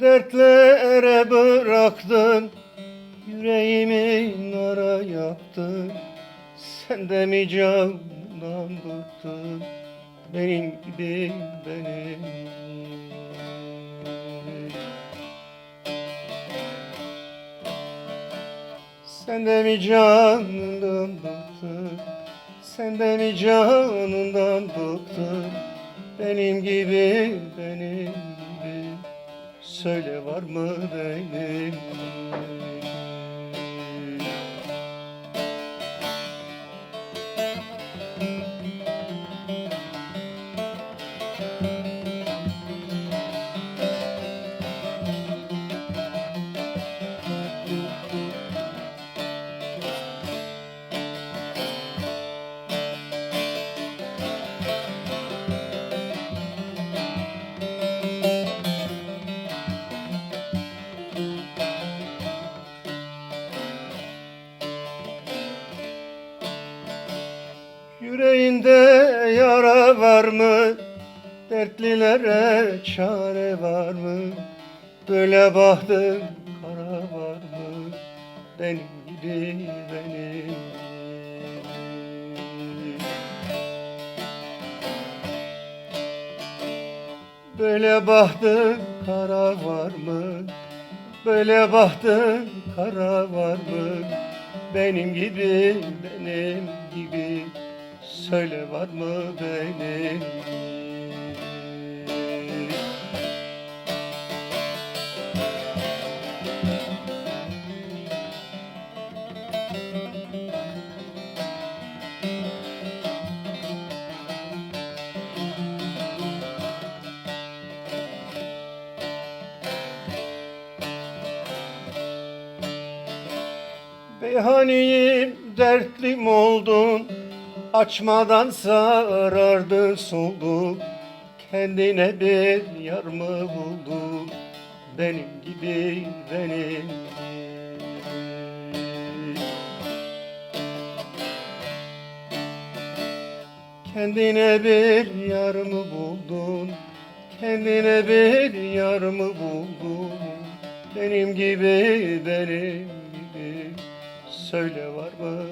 dertlere bıraktın Yüreğimi nara yaktın. Sen de mi candan bıktın? Benim gibi benim Sen de mi canından bıktın? Sen de mi canından bıktın? Benim gibi benim gibi Söyle var mı benim Yüreğinde yara var mı? Dertlilere çare var mı? Böyle bahtım kara var mı? Benim gibi benim Böyle bahtım kara var mı? Böyle bahtım kara var mı? Benim gibi, benim gibi Söyle var mı benim? Meyhaneyim dertlim oldun Açmadan sarardın soldun Kendine bir yar mı buldun Benim gibi benim. Kendine bir yar mı buldun? Kendine bir yar mı buldun? Benim gibi benim gibi. Söyle var mı